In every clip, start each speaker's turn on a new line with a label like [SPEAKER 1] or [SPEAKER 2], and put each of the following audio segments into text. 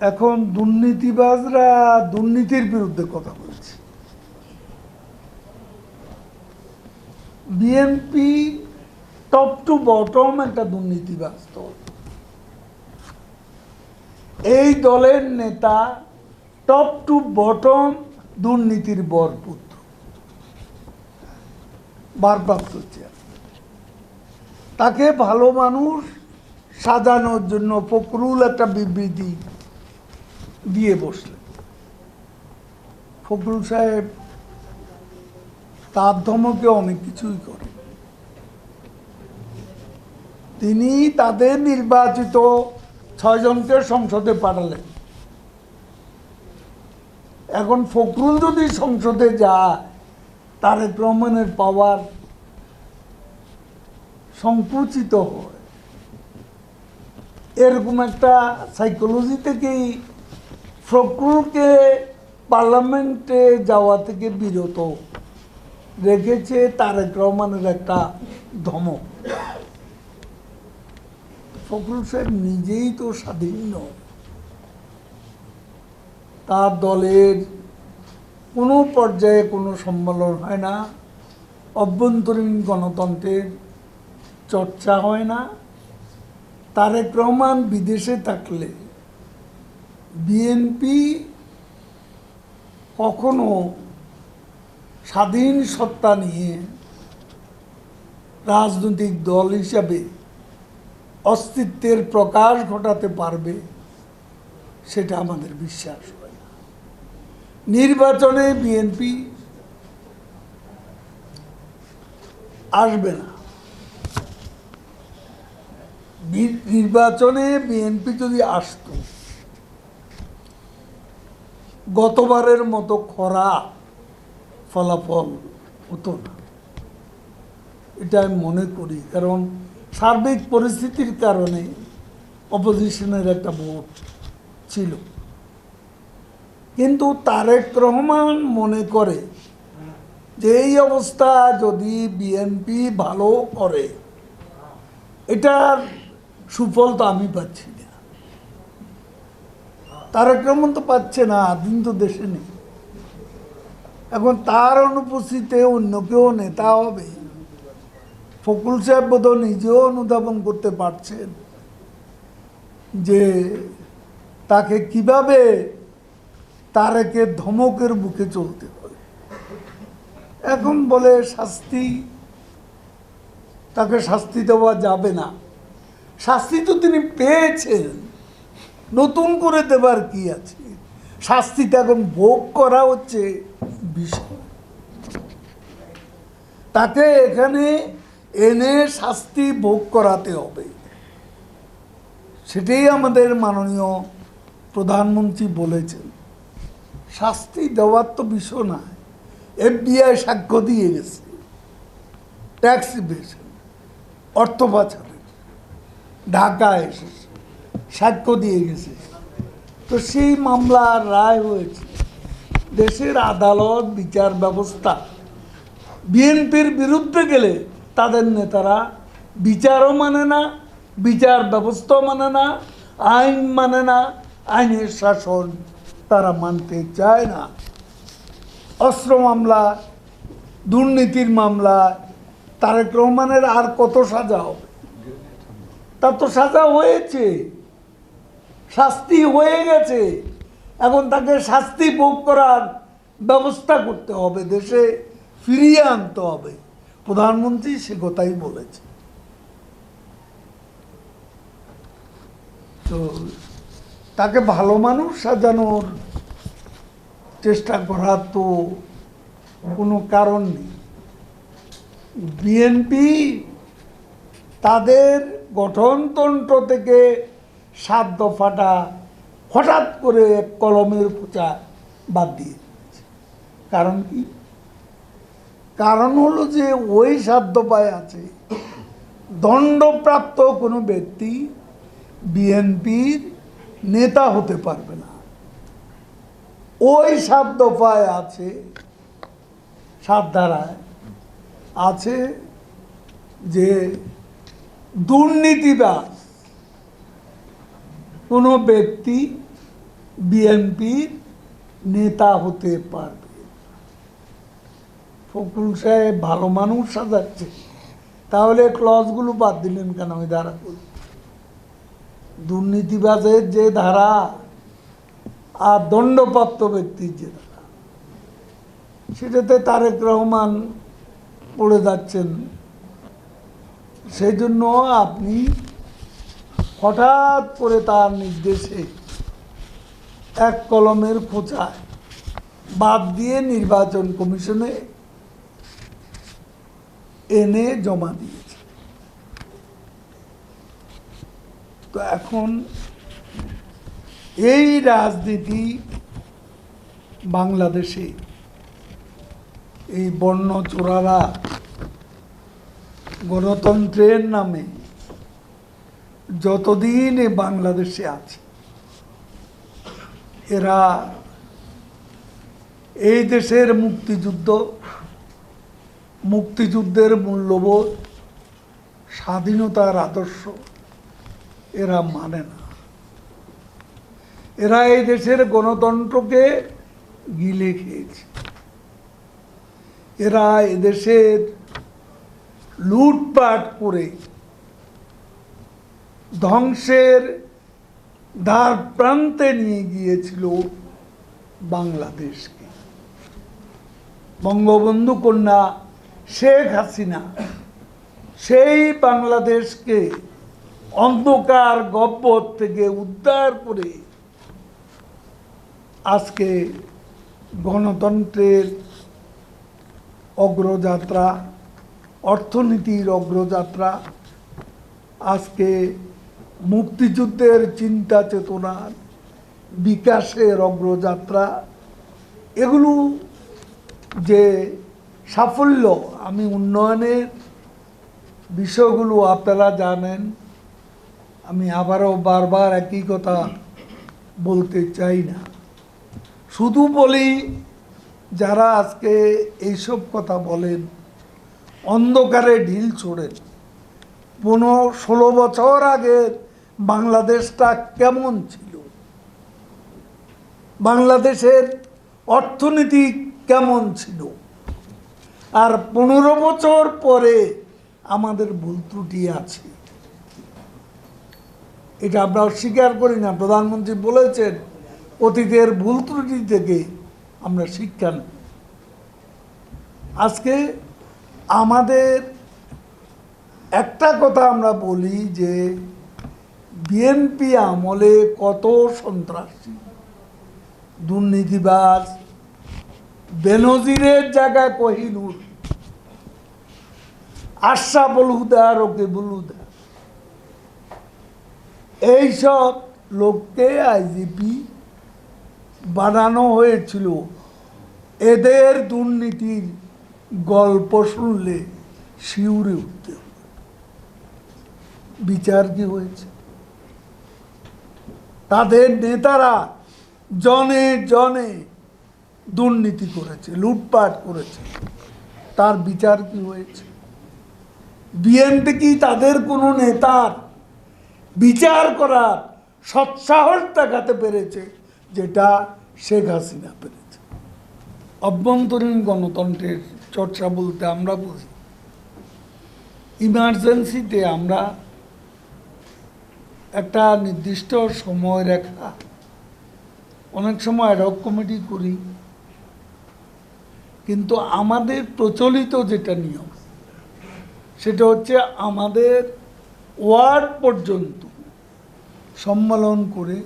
[SPEAKER 1] এখন দুর্নীতিবাজরা দুর্নীতির বিরুদ্ধে কথা বলছে। বিএনপি টপ টু বটম একটা দুর্নীতিবাজ দল। এই দলের নেতা টপ টু বটম দুর্নীতির বরপুত্র। ভারপ্রাপ্ত চেয়ার তাকে ভালো মানুষ সাজানোর জন্য ফকরুল একটা বিবৃতি দিয়ে বসলেন। ফখরুল সাহেব তার ধমকে অনেক কিছুই করে তিনি তাদের নির্বাচিত ছয়জনকে সংসদে পাঠালেন। এখন ফখরুল যদি সংসদে যায় তারেক রহমানের পাওয়ার সংকুচিত হয়। এরকম একটা সাইকোলজি থেকেই ফখরুলকে পার্লামেন্টে যাওয়া থেকে বিরত রেখেছে তারেক রহমানের একটা ধমক। ফখরুল সাহেব নিজেই তো স্বাধীন নয় তার দলের কোনো পর্যায়ে কোনো সম্মেলন হয় না, অভ্যন্তরীণ গণতন্ত্রের চর্চা হয় না। তারেক রহমান বিদেশে থাকলে বিএনপি কখনো স্বাধীন সত্তা নিয়ে রাজনৈতিক দল হিসাবে অস্তিত্বের প্রকাশ ঘটাতে পারবে, সেটা আমাদের বিশ্বাস নির্বাচনে বিএনপি আসবে না। নির্বাচনে বিএনপি যদি আসতো গতবারের মতো খরা ফলাফল হতো না। এটা আমি মনে করি, কারণ সার্বিক পরিস্থিতির কারণে অপোজিশনের একটা ভোট ছিল। কিন্তু তারেক রহমান মনে করে যে এই অবস্থা যদি বিএনপি ভালো করে, এটার সুফল তো আমি পাচ্ছি না। তারেক রহমান তো পাচ্ছে না, দিন তো দেশে নেই। এখন তার অনুপস্থিতিতে অন্য কেউ নেতা হবে। ফকুল সাহেব বোধ নিজেও অনুধাবন করতে পারছেন যে তাকে কীভাবে তারেকে ধমকের বুকে চলতে হয় এখন বলে শাস্তি, তাকে শাস্তি দেওয়া যাবে না। শাস্তি তো তিনি পেয়েছেন। নতুন করে দেবার কি আছে? শাস্তিটা এখন ভোগ করা হচ্ছে বিষয়। তাকে এখানে এনে শাস্তি ভোগ করাতে হবে। সেটাই আমাদের মাননীয় প্রধানমন্ত্রী বলেছেন। শাস্তি দেওয়ার তো বিষয় না। এফবিআই সাক্ষ্য দিয়ে গেছে। ট্যাক্স ইভেশন অর্থ পাচারের। ঢাকায় এসেছে। সাক্ষ্য দিয়ে গেছে। তো সেই মামলার রায় হয়েছে। দেশের আদালত, বিচার ব্যবস্থা, বিএনপির বিরুদ্ধে গেলে তাদের নেতারা বিচারও মানে না, বিচার ব্যবস্থাও মানে না, আইন মানে না, আইনের শাসন তারা মানতে চায় না। অস্ত্র মামলা, দুর্নীতির মামলা, তারেক রহমানের আর কত সাজা হবে? তার তো সাজা হয়েছে। শাস্তি হয়ে গেছে। এখন তাকে শাস্তি ভোগ করার ব্যবস্থা করতে হবে, দেশে ফিরিয়ে আনতে হবে। প্রধানমন্ত্রী সে কথাই বলেছে। তো তাকে ভালো মানুষ সাজানোর চেষ্টা করার তো কোনো কারণ নেই। বিএনপি তাদের গঠনতন্ত্র থেকে সাত দফাটা হঠাৎ করে কলমের পোচা বাদ দিয়ে। কারণ কি? কারণ হলো যে ওই সাত দফায় আছে। দণ্ডপ্রাপ্ত কোনো ব্যক্তি বিএনপির নেতা হতে পারবে না। ওই সাত দফায় আছে সাত ধারায় আছে যে দুর্নীতিবাজ কোনো ব্যক্তি বিএনপির নেতা হতে পারবে। ফখরুল সাহেব ভালো মানুষ সাজাচ্ছে। তাহলে ক্লজগুলো বাদ দিলেন কেন? ওই ধারাগুলো দুর্নীতিবাজের যে ধারা আর দণ্ডপ্রাপ্ত ব্যক্তির যে ধারা, সেটাতে তারেক রহমান পড়ে যাচ্ছেন। সেই জন্য আপনি হঠাৎ করে তার নির্দেশে এক কলমের খোঁচায় বাদ দিয়ে নির্বাচন কমিশনে এনে জমা দিয়েছে। তো এখন এই রাজনীতি বাংলাদেশে এই বর্ণ চোরারা গণতন্ত্রের নামে যতদিন এ বাংলাদেশে আছে, এরা এই দেশের মুক্তিযুদ্ধ, মুক্তিযুদ্ধের মূল্যবোধ, স্বাধীনতার আদর্শ এরা মানে না। এরা এই দেশের গণতন্ত্রকে গিলে খেয়েছে। এরা এদেশের লুটপাট করে ধ্বংসের দ্বার প্রান্তে নিয়ে গিয়েছিল বাংলাদেশকে। বঙ্গবন্ধু কন্যা শেখ হাসিনা সেই বাংলাদেশকে অন্ধকার গব্বর থেকে উদ্ধার করে আজকে গণতন্ত্রের অগ্রযাত্রা, অর্থনীতির অগ্রযাত্রা আজকে মুক্তিযুদ্ধের চিন্তা চেতনার বিকাশের অগ্রযাত্রা, এগুলো যে সাফল্য আমি উন্নয়নের বিষয়গুলো আপনারা জানেন, আমি আবারও বারবার একই কথা বলতে চাই না। শুধু বলি, যারা আজকে এইসব কথা বলেন, অন্ধকারে ঢিল ছোড়েন, পনেরো, ষোলো বছর আগের বাংলাদেশটা কেমন ছিল? বাংলাদেশের অর্থনীতি কেমন ছিল? আর পনেরো বছর পরে আমাদের ভুল ত্রুটি আছে। এটা আমরা স্বীকার করি না। প্রধানমন্ত্রী বলেছেন, অতীতের ভুল ত্রুটি থেকে আমরা শিক্ষা নেব। আজকে আমাদের একটা কথা আমরা বলি যে বিএনপি আমলে কত সন্ত্রাসী? দুর্নীতিবাজ, বেনজিরের জায়গায় কহিনুর আশরাফুল হুদা রকিবুল হুদা এইসব লোককে আইজিপি বানানো হয়েছিল। এদের দুর্নীতির গল্প শুনলে শিউরে উঠতে। বিচার কি হয়েছে? তাদের নেতারা জনে জনে দুর্নীতি করেছে, লুটপাট করেছে। তার বিচার কি হয়েছে? বিএনপি কি তাদের কোনো নেতার বিচার করার সৎসাহস দেখাতে পেরেছে যেটা শেখ হাসিনা পেরেছে? অভ্যন্তরীণ গণতন্ত্রের চর্চা বলতে আমরা বুঝি। ইমার্জেন্সিতে আমরা একটা নির্দিষ্ট সময় রেখা। অনেক সময় অ্যাডক কমিটি করি। কিন্তু আমাদের প্রচলিত যেটা নিয়ম, সেটা হচ্ছে আমাদের ওয়ার্ড পর্যন্ত সম্মেলন করে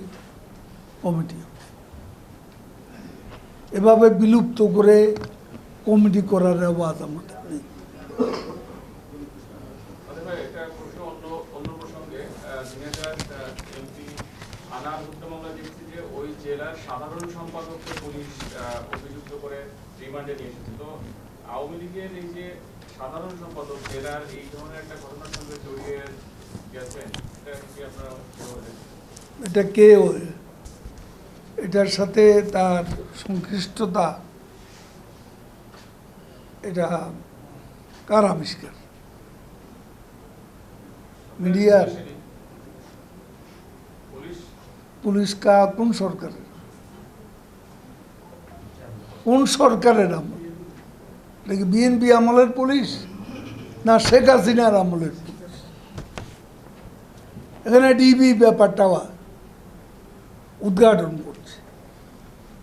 [SPEAKER 1] কমিটি এভাবে বিলুপ্ত করে কমিটি করার আওয়াজ আমাদের নেই
[SPEAKER 2] অথবা একটা প্রশ্ন অন্য অন্য প্রসঙ্গে দিনাজার এমপি আনার হত্যা দেখছি যে ওই জেলার সাধারণ সম্পাদককে পুলিশ অভিযুক্ত করে রিমান্ডে নিয়ে এসেছে। তো আওয়ামী লীগের এই যে সাধারণ সম্পাদক, জেলার এই ধরনের একটা ঘটনার সঙ্গে জড়িয়ে গেছেন, এটা কি আপনারা
[SPEAKER 1] এটা কে? এটার সাথে তার সংশ্লিষ্টতা, এটা কার আবিষ্কার? মিডিয়ার?
[SPEAKER 2] পুলিশ
[SPEAKER 1] কা, কোন সরকারের? কোন সরকারের আমল? এটা কি বিএনপি আমলের পুলিশ? না শেখ হাসিনার আমলের পুলিশ? এখানে ডিবি ব্যাপারটা উদ্ঘাটন করছে।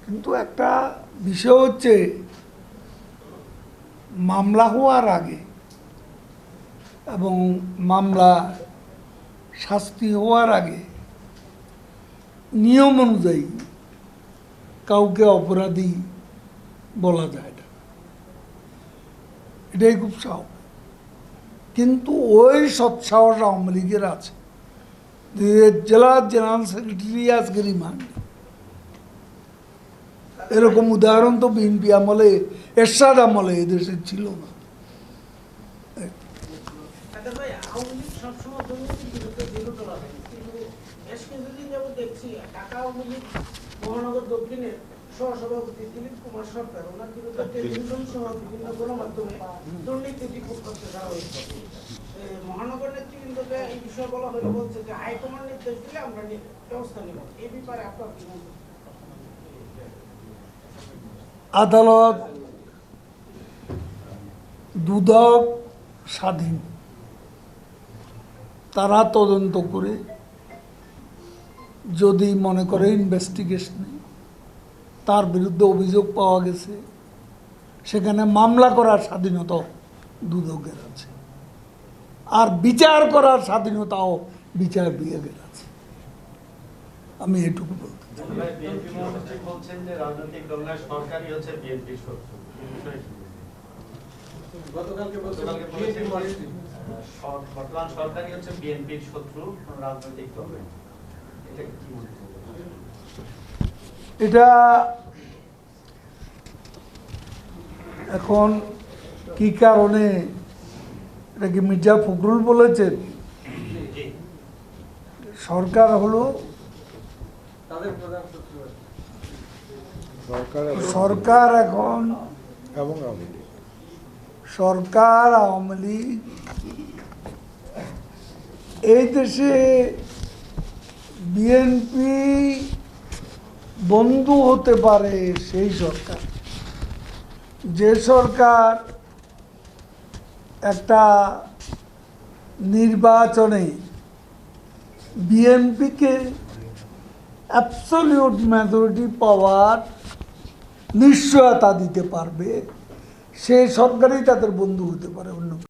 [SPEAKER 1] কিন্তু একটা বিষয় হচ্ছে, মামলা হওয়ার আগে এবং মামলা শাস্তি হওয়ার আগে নিয়ম অনুযায়ী কাউকে অপরাধী বলা যায় না। এটাই খুব স্বাভাবিক। কিন্তু ওই সৎসাহস আওয়ামী লীগের আছে। যে জেলার জেনারেল সেক্রেটারি আজকে রিমান্ড এরকম উদাহরণ তো বিএনপি আমলে, এরশাদ আমলে এদেশে ছিল না।
[SPEAKER 3] ভাই, আওয়ামী লীগ সবসময় দুর্নীতির বিরুদ্ধে বিরত লড়ে। কিন্তু বেশ কিছুদিন যাবৎ দেখছি ঢাকা আওয়ামী লীগ মহানগর দক্ষিণের সহসভাপতি দিলীপ কুমার সরকার ওনার বিরুদ্ধে টেলিভিশন সহ বিভিন্ন গণমাধ্যমে দুর্নীতি রিপোর্ট করতে যাওয়া হয়েছে। মহানগর নেতৃবৃন্দকে এই বিষয়ে বলা হলে বলছে যে হাইকমান্ড নির্দেশ দিলে আমরা ব্যবস্থা নিব। এই ব্যাপারে আপনার কি
[SPEAKER 1] আদালত দুদক স্বাধীন। তারা তদন্ত করে যদি মনে করে ইনভেস্টিগেশনে তার বিরুদ্ধে অভিযোগ পাওয়া গেছে সেখানে মামলা করার স্বাধীনতা দুদকের আছে আর বিচার করার স্বাধীনতাও বিচার বিভাগের আছে। আমি এটুকু বলতে চাই।
[SPEAKER 4] বর্তমান সরকারই হচ্ছে বিএনপির শত্রু রাজনৈতিক দল এটা কি মনে
[SPEAKER 1] এটা এখন কি কারণে এটা কি মির্জা ফখরুল বলেছেন? সরকার হলো
[SPEAKER 3] তাদের প্রধান শত্রু
[SPEAKER 5] সরকার
[SPEAKER 1] এখন
[SPEAKER 5] এবং
[SPEAKER 1] সরকার আওয়ামী লীগ এই দেশে বিএনপি বন্ধু হতে পারে সেই সরকার। যে সরকার একটা নির্বাচনে বিএনপিকে অ্যাবসলিউট মেজরিটি পাওয়ার নিশ্চয়তা দিতে পারবে, সে সরকারই তাদের বন্ধু হতে পারে অন্য